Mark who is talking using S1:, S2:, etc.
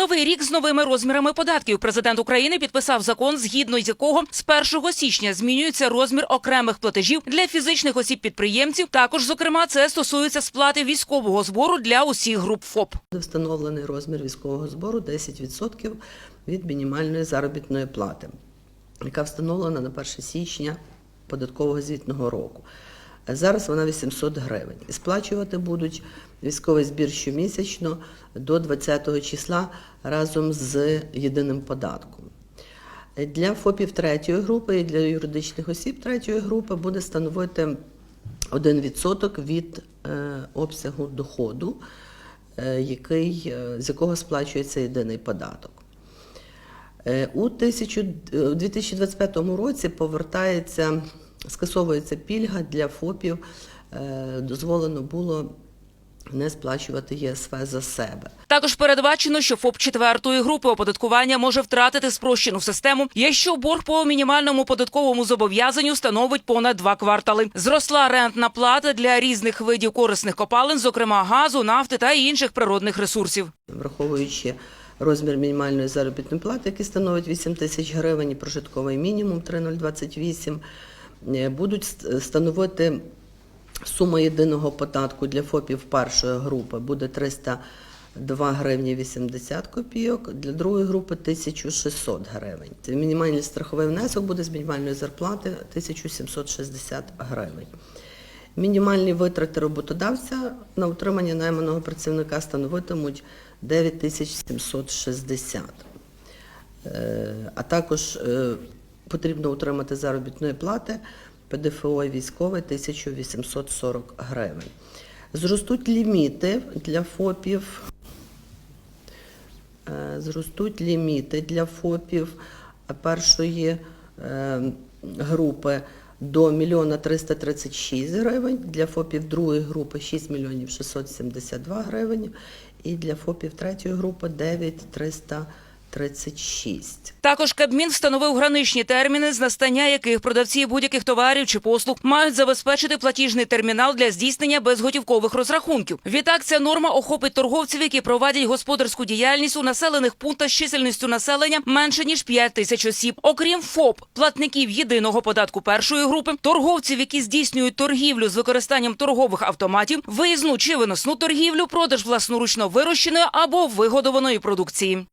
S1: новий рік з новими розмірами податків. Президент України підписав закон, згідно з якого з 1 січня змінюється розмір окремих платежів для фізичних осіб-підприємців. Також, зокрема, це стосується сплати військового збору для усіх груп ФОП.
S2: Встановлений розмір військового збору 10% від мінімальної заробітної плати, яка встановлена на 1 січня податкового звітного року. Зараз вона 800 гривень. І сплачувати будуть військовий збір щомісячно до 20 числа разом з єдиним податком. Для ФОПів третьої групи і для юридичних осіб третьої групи буде становити 1% від е, обсягу доходу, е, який, е, з якого сплачується єдиний податок. У 2025 році повертається, скасовується пільга для ФОПів, е, дозволено було не сплачувати ЄСВ за себе.
S1: Також передбачено, що ФОП четвертої групи оподаткування може втратити спрощену систему, якщо борг по мінімальному податковому зобов'язанню становить понад два квартали. Зросла рентна плата для різних видів корисних копалин, зокрема газу, нафти та інших природних ресурсів.
S2: враховуючи розмір мінімальної заробітної плати, який становить 8 тисяч гривень, і прожитковий мінімум 3,028, е, будуть становити сума єдиного податку для ФОПів першої групи буде 302 гривні 80 копійок, для другої групи 1600 гривень. Мінімальний страховий внесок буде з мінімальної зарплати 1760 гривень. Мінімальні витрати роботодавця на утримання найманого працівника становитимуть 9760. Е, А також е, потрібно утримати заробітної плати ПДФО і військовий 1840 гривень. Зростуть ліміти для ФОПів. Е, Зростуть ліміти для ФОПів першої е, групи до 1 мільйона 336 гривень, для ФОПів другої групи 6 мільйонів 672 гривень і для ФОПів третьої групи 9 336.
S1: Також Кабмін встановив граничні терміни, з настання яких продавці будь-яких товарів чи послуг мають забезпечити платіжний термінал для здійснення безготівкових розрахунків. Відтак, ця норма охопить торговців, які проводять господарську діяльність у населених пунктах з чисельністю населення менше ніж 5 тисяч осіб. Окрім ФОП, платників єдиного податку першої групи, торговців, які здійснюють торгівлю з використанням торгових автоматів, виїзну чи виносну торгівлю, продаж власноручно вирощеної або вигодованої продукції.